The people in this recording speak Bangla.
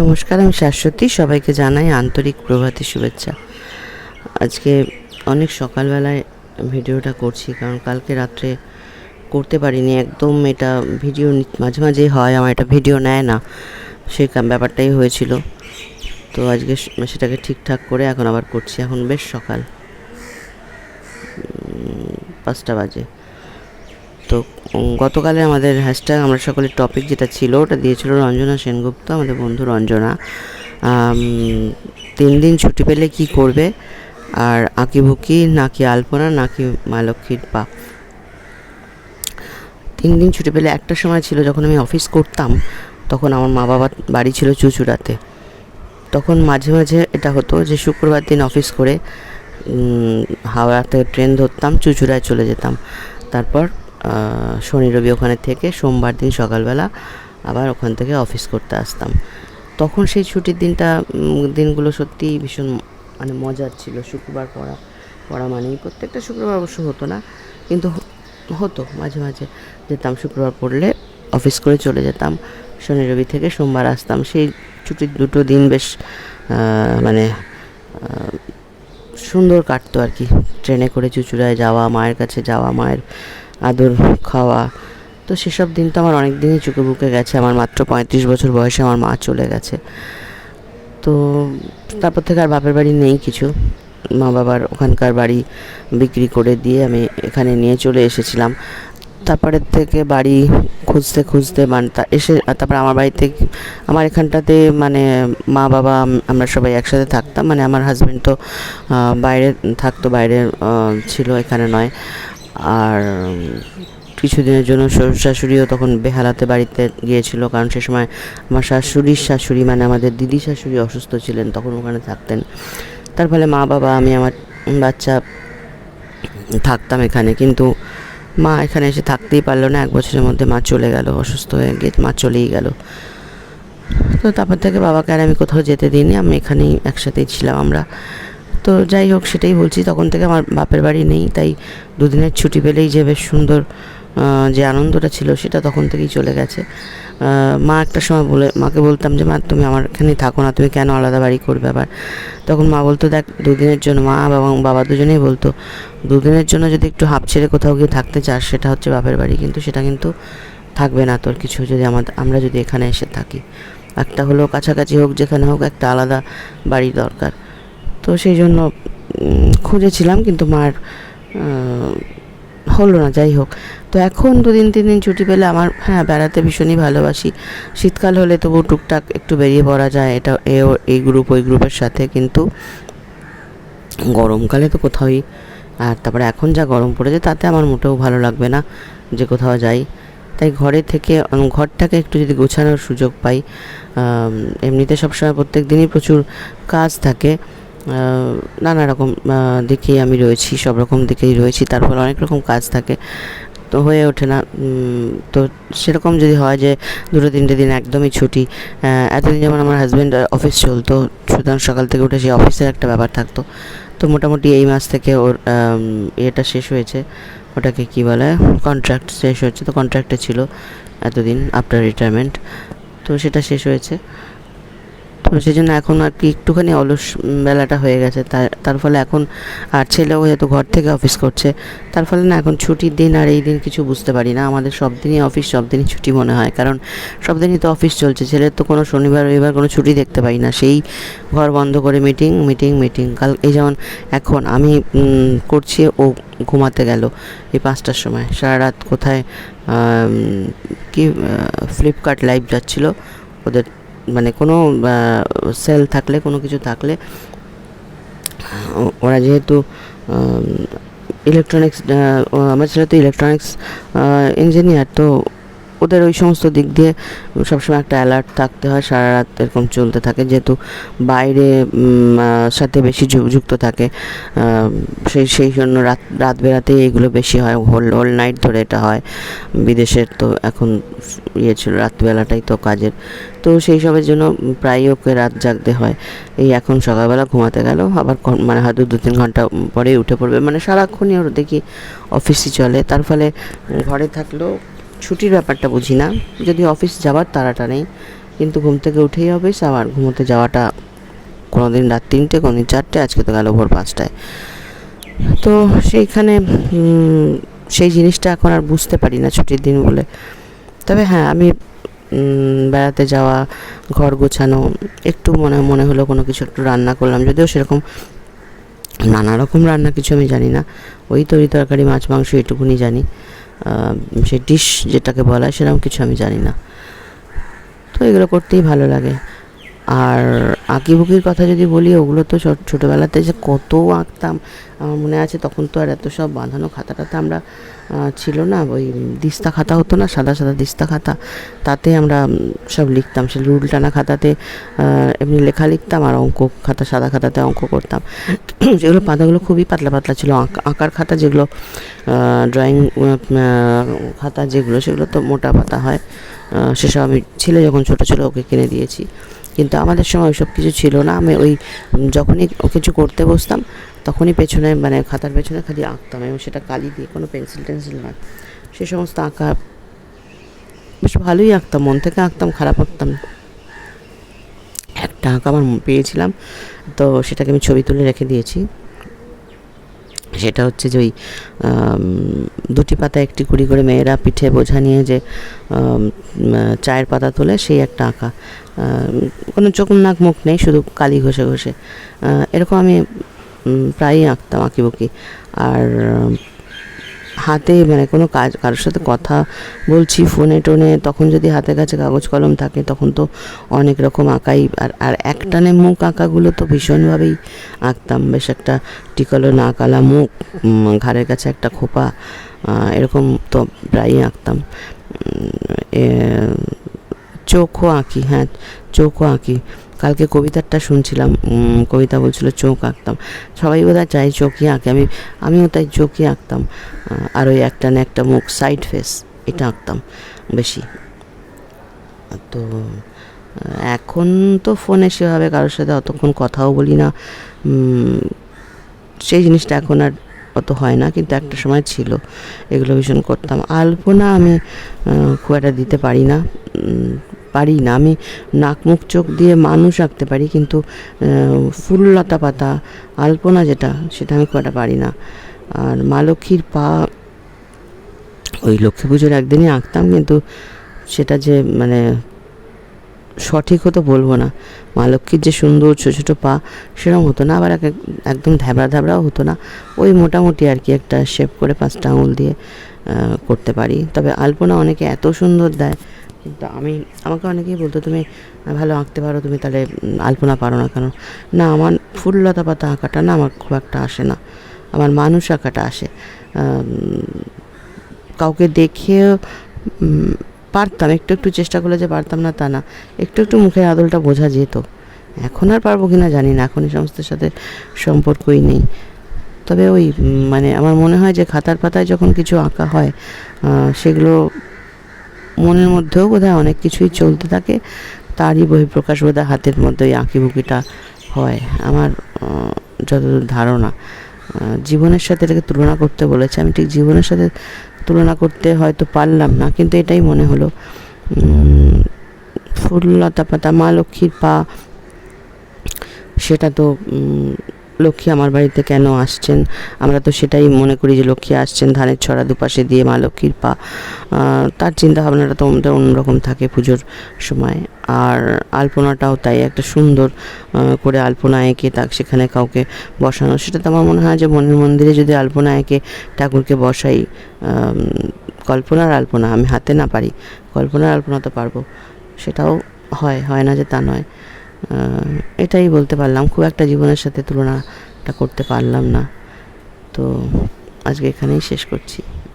নমস্কার, আমি শাশ্বতী। সবাইকে জানাই আন্তরিক প্রভাতী শুভেচ্ছা। আজকে অনেক সকালবেলায় ভিডিওটা করছি, কারণ কালকে রাত্রে করতে পারিনি। একদম এটা ভিডিও মাঝে মাঝেই হয়, আমার এটা ভিডিও নেয় না। সেই ব্যাপারটাই হয়েছিল। তো আজকে সেটাকে ঠিকঠাক করে এখন আবার করছি। এখন বেশ সকাল। পাঁচটা বাজে। তো গতকালে আমাদের হ্যাশট্যাগ আমরা সকলের টপিক যেটা ছিল, ওটা দিয়েছিল রঞ্জনা সেনগুপ্ত, আমাদের বন্ধু রঞ্জনা। তিন দিন ছুটি পেলে কি করবে? আর আঁকিবুকি, নাকি আলপনা, নাকি মা লক্ষ্মীর পা তিন দিন ছুটি পেলে একটা সময় ছিল যখন আমি অফিস করতাম, তখন আমার মা বাবা বাড়ি ছিল চুচুড়াতে। তখন মাঝে মাঝে এটা হতো যে, শুক্রবার দিন অফিস করে হাওড়াতে ট্রেন ধরতাম, চুচুড়ায় চলে যেতাম। তারপর শনি, রবি ওখানে থেকে সোমবার দিন সকালবেলা আবার ওখান থেকে অফিস করতে আসতাম। তখন সেই ছুটির দিনটা দিনগুলো সত্যিই ভীষণ মানে মজার ছিল। শুক্রবার পড়া পড়া মানেই প্রত্যেকটা শুক্রবার অবশ্য হতো না, কিন্তু হতো। মাঝে মাঝে যেতাম, শুক্রবার পড়লে অফিস করে চলে যেতাম। শনি, রবি থেকে সোমবার আসতাম। সেই ছুটির দুটো দিন বেশ মানে সুন্দর কাটতো আর কি। ট্রেনে করে চুচুড়ায় যাওয়া, মায়ের কাছে যাওয়া, মায়ের আদর, খাওয়া। তো সেসব দিন তো আমার অনেক দিনই চুকে বুকে গেছে। আমার মাত্র পঁয়ত্রিশ বছর বয়সে আমার মা চলে গেছে। তো তারপর থেকে আর বাপের বাড়ি নেই কিছু। মা বাবার ওখানকার বাড়ি বিক্রি করে দিয়ে আমি এখানে নিয়ে চলে এসেছিলাম। তারপরে থেকে বাড়ি খুঁজতে খুঁজতে মানে এসে তারপরে আমার বাড়িতে আমার এখানটাতে মানে মা বাবা আমরা সবাই একসাথে থাকতাম। মানে আমার হাজব্যান্ড তো বাইরে থাকতো, বাইরে ছিল, এখানে নয়। আর কিছুদিনের জন্য শ্বশুর শাশুড়িও তখন বেহালাতে বাড়িতে গিয়েছিল, কারণ সে সময় আমার শাশুড়ির শাশুড়ি মানে আমাদের দিদি শাশুড়ি অসুস্থ ছিলেন, তখন ওখানে থাকতেন। তার ফলে মা, বাবা, আমি, আমার বাচ্চা থাকতাম এখানে, কিন্তু মা এখানে এসে থাকতেই পারল না। এক বছরের মধ্যে মা চলে গেল, অসুস্থ হয়ে গিয়ে মা চলেই গেল। তো তারপর থেকে বাবাকে আর আমি কোথাও যেতে দিইনি, আমি এখানেই একসাথেই ছিলাম আমরা। তো যাই হোক, সেটাই বলছি। তখন থেকে আমার বাপের বাড়ি নেই, তাই দুদিনের ছুটি পেলেই যে বেশ সুন্দর যে আনন্দটা ছিল সেটা তখন থেকেই চলে গেছে। মা একটা সময় বলে, মাকে বলতাম যে, মা, তুমি আমার এখানেই থাকো না, তুমি কেন আলাদা বাড়ি করবে আবার? তখন মা বলতো, দেখ, দুদিনের জন্য, মা এবং বাবা দুজনেই বলতো, দুদিনের জন্য যদি একটু হাঁপ ছেড়ে কোথাও গিয়ে থাকতে চাস, সেটা হচ্ছে বাপের বাড়ি, কিন্তু সেটা কিন্তু থাকবে না তোর কিছু যদি আমাদের আমরা যদি এখানে এসে থাকি। একটা হলো কাছাকাছি হোক, যেখানে হোক, একটা আলাদা বাড়ি দরকার। তো সেই জন্য খুঁজেছিলাম কিন্তু মার হলো না, যাই হোক। তো এখন দুদিন, তিন দিন ছুটি পেলে আমার হ্যাঁ বেড়াতে ভীষণই ভালোবাসি। শীতকাল হলে তবু টুকটাক একটু বেরিয়ে পড়া যায়, এটা এ, এই গ্রুপ ওই গ্রুপের সাথে। কিন্তু গরমকালে তো কোথাওই, আর তারপরে এখন যা গরম পড়েছে, তাতে আমার মোটেও ভালো লাগবে না যে কোথাও যাই। তাই ঘরে থেকে ঘরটাকে একটু যদি গোছানোর সুযোগ পাই এমনিতে সবসময় প্রত্যেক দিনই প্রচুর কাজ থাকে। নানা রকম দিকেই আমি রয়েছি, সব রকম দিকেই রয়েছি তার ফলে অনেক রকম কাজ থাকে। তো হয়ে ওঠে না তো সেরকম যদি হয় যে দুটো তিনটে দিন একদমই ছুটি এতদিন যেমন আমার হাজব্যান্ড অফিস চলতো, সুতরাং সকাল থেকে উঠে সেই অফিসের একটা ব্যাপার থাকতো। তো মোটামুটি এই মাস থেকে ওর ইয়েটা শেষ হয়েছে, ওটাকে কি বলে কন্ট্রাক্ট শেষ হয়েছে, তো কন্ট্রাক্টে ছিল এতদিন আফটার রিটায়ারমেন্ট তো সেটা শেষ হয়েছে। তো সেই জন্য এখন আর কি একটুখানি অলস বেলাটা হয়ে গেছে। তার তার ফলে এখন আর ছেলেও হয়তো ঘর থেকে অফিস করছে, তার ফলে না এখন ছুটির দিন আর এই দিন কিছু বুঝতে পারি না। আমাদের সব দিনই অফিস, সব দিনই ছুটি মনে হয়। কারণ সব দিনই তো অফিস চলছে। ছেলের তো কোনো শনিবার, রবিবার কোনো ছুটি দেখতে পাই না। সেই ঘর বন্ধ করে মিটিং মিটিং মিটিং। কাল এই যেমন এখন আমি করছি, ও ঘুমাতে গেল এই পাঁচটার সময়। সারা রাত কোথায় কি ফ্লিপকার্ট লাইভ যাচ্ছিল। ওদের মানে কোনো সেল থাকলে, কোনো কিছু থাকলে ওরা যেহেতু ইলেকট্রনিক্স আমার ছেলে তো ইলেকট্রনিক্স ইঞ্জিনিয়ার তো ওদের ওই সমস্ত দিক দিয়ে সবসময় একটা অ্যালার্ট থাকতে হয়, সারা রাত এরকম চলতে থাকে। যেহেতু বাইরে সাথে বেশি যুক্ত থাকে সেই সেই জন্য রাত রাত বেরাতেই এগুলো বেশি হয়। হোল হোল নাইট ধরে এটা হয়। বিদেশের তো এখন ইয়ে ছিল রাতবেলাটাই তো কাজের। তো সেই সবের জন্য প্রায়ই ওকে রাত জাগতে হয়। এই এখন সকালবেলা ঘুমাতে গেল, আবার মানে হয়তো দু, তিন ঘণ্টা পরেই উঠে পড়বে। মানে সারাক্ষণই ওর দেখি অফিসই চলে। তার ফলে ঘরে থাকলেও ছুটির ব্যাপারটা বুঝি না। যদি অফিস যাওয়ার তাড়াটা নেই, কিন্তু ঘুম থেকে উঠেই অফিস, আবার ঘুমোতে যাওয়াটা কোনো দিন রাত তিনটে কোনো দিন চারটে, আজকে তো গেল ভোর পাঁচটায়। তো সেইখানে সেই জিনিসটা এখন আর বুঝতে পারি না ছুটির দিন বলে। তবে হ্যাঁ আমি বেড়াতে যাওয়া, ঘর গোছানো, একটু মনে মনে হলো কোনো কিছু একটু রান্না করলাম। যদিও সেরকম নানা রকম রান্না কিছু আমি জানি না। ওই তরি তরকারি, মাছ, মাংস, এটুকুনি জানি। সেই ডিশ যেটাকে বলা হয়, সেরকম কিছু আমি জানি না। তো এগুলো করতেই ভালো লাগে। আর আঁকিবুকির কথা যদি বলি, ওগুলো তো ছোট- ছোটোবেলাতে যে কত আঁকতাম, আমার মনে আছে তখন তো আর এত সব বাঁধানো খাতা টাতা আমরা ছিল না, ওই দিস্তা খাতা হতো না, সাদা সাদা দিস্তা খাতা, তাতে আমরা সব লিখতাম, সে রুল টানা খাতাতে এমনি লেখা লিখতাম আর অঙ্ক খাতা, সাদা খাতাতে অঙ্ক করতাম। সেগুলো পাতাগুলো খুবই পাতলা পাতলা ছিল, আঁক- আঁকার খাতা যেগুলো ড্রয়িং খাতা যেগুলো, সেগুলো তো মোটা পাতা হয় সেসব আমি ছেলে যখন ছোটো ছিল ওকে কিনে দিয়েছি। কিন্তু আমাদের সময় ওইসব কিছু ছিল না। আমি ওই যখনই কিছু করতে বসতাম, তখনই পেছনে মানে খাতার পেছনে খালি আঁকতাম এবং সেটা কালি দিয়ে কোনো পেন্সিল টেন্সিল নয়। সে সমস্ত আঁকা বেশ ভালোই আঁকতাম, মন থেকে আঁকতাম, খারাপ আঁকতাম। একটা আঁকা আমার পেয়েছিলাম, তো সেটাকে আমি ছবি তুলে রেখে দিয়েছি। সেটা হচ্ছে যে ওই দুটি পাতা একটি কুড়ি করে মেয়েরা পিঠে বোঝা নিয়ে যে চায়ের পাতা তোলে সেই একটা আঁকা। কোনো চোখ নাক মুখ নেই, শুধু কালি ঘষে ঘষে। এরকম আমি প্রায়ই আঁকতাম আঁকিবুকি। আর হাতে মানে কোনো কাজ, কারোর সাথে কথা বলছি ফোনে, টোনে, তখন যদি হাতের কাছে কাগজ, কলম থাকে তখন তো অনেক রকম আঁকাই। আর আর একটানে মুখ আঁকাগুলো তো ভীষণভাবেই আঁকতাম। বেশ একটা টিকলো না আলা মুখ ঘাড়ের কাছে একটা খোপা এরকম তো প্রায়ই আঁকতাম। চোখও আঁকি হ্যাঁ চোখও আঁকি। কালকে কবিতাটা শুনছিলাম কবিতা বলছিল চোখ আঁকতাম। সবাই বোধহয় চাই চোখই আঁকে, আমি, আমিও তাই চোখই আঁকতাম। আর ওই একটা না একটা মুখ সাইড ফেস এটা আঁকতাম বেশি। তো এখন তো ফোনে সেভাবে কারোর সাথে অতক্ষণ কথাও বলি না। সেই জিনিসটা এখন আর অত হয় না, কিন্তু একটা সময় ছিল। এগুলো ভীষণ করতাম। আলপনা আমি খুব একটা দিতে পারি না। পারি না। আমি নাক মুখ চোখ দিয়ে মানুষ আঁকতে পারি, কিন্তু ফুল লতা পাতা, আলপনা যেটা, সেটা আমি খুব একটা পারি না। আর মা লক্ষ্মীর পা, ওই লক্ষ্মী পুজোর একদিনই আঁকতাম, কিন্তু সেটা যে মানে সঠিক হতো বলব না। মা লক্ষ্মীর যে সুন্দর ছোটো ছোটো পা সেরকম হতো না আবার এক- একদম ধ্যাবড়া ধ্যাবড়াও হতো না। ওই মোটামুটি আর কি একটা শেপ করে পাঁচটা আঙুল দিয়ে করতে পারি। তবে আলপনা অনেকে এত সুন্দর দেয় কিন্তু আমি আমাকে অনেকেই বলতো তুমি ভালো আঁকতে পারো তুমি তাহলে আলপনা পারো না কেন? না আমার ফুললতা পাতা আঁকাটা না আমার খুব একটা আসে না। আমার মানুষ আঁকাটা আসে। কাউকে দেখে উম, পারতাম, একটু একটু চেষ্টা করলে যে পারতাম না তা না। একটু একটু মুখের আদলটা বোঝা যেত। এখন আর পারব কিনা জানি না, এখন এই সমস্ত সাথে সম্পর্কই নেই। তবে ওই মানে আমার মনে হয় যে খাতার পাতায় যখন কিছু আঁকা হয় সেগুলো মনের মধ্যেও বোধহয় অনেক কিছুই চলতে থাকে। তারই বহিঃপ্রকাশ বোধহয় হাতের মধ্যে ওই আঁকিবুকিটা হয়। আমার যতদূর ধারণা জীবনের সাথে এটাকে তুলনা করতে বলেছে, আমি ঠিক জীবনের সাথে তুলনা করতে হয়তো পারলাম না। কিন্তু এটাই মনে হলো। ফুল লতা পাতা মা লক্ষ্মীর পা, সেটা তো লক্ষ্মী আমার বাড়িতে কেন আসছেন? আমরা তো সেটাই মনে করি যে লক্ষ্মী আসছেন ধানের ছড়া দুপাশে দিয়ে মা লক্ষ্মীর পা। তার চিন্তা ভাবনাটা তো আমাদের অন্যরকম থাকে পুজোর সময়। আর আলপনাটাও তাই, একটা সুন্দর করে আলপনা এঁকে তাক সেখানে কাউকে বসানো। সেটা তো আমার মনে হয় যে মনের মন্দিরে যদি আলপনা এঁকে ঠাকুরকে বসাই কল্পনার আলপনা, আমি হাতে না পারি। কল্পনার আলপনা তো পারব। সেটাও হয় হয় না যে তা নয়। এটাই বলতে পারলাম। খুব একটা জীবনের সাথে তুলনাটা করতে পারলাম না। তো আজকে এখানেই শেষ করছি।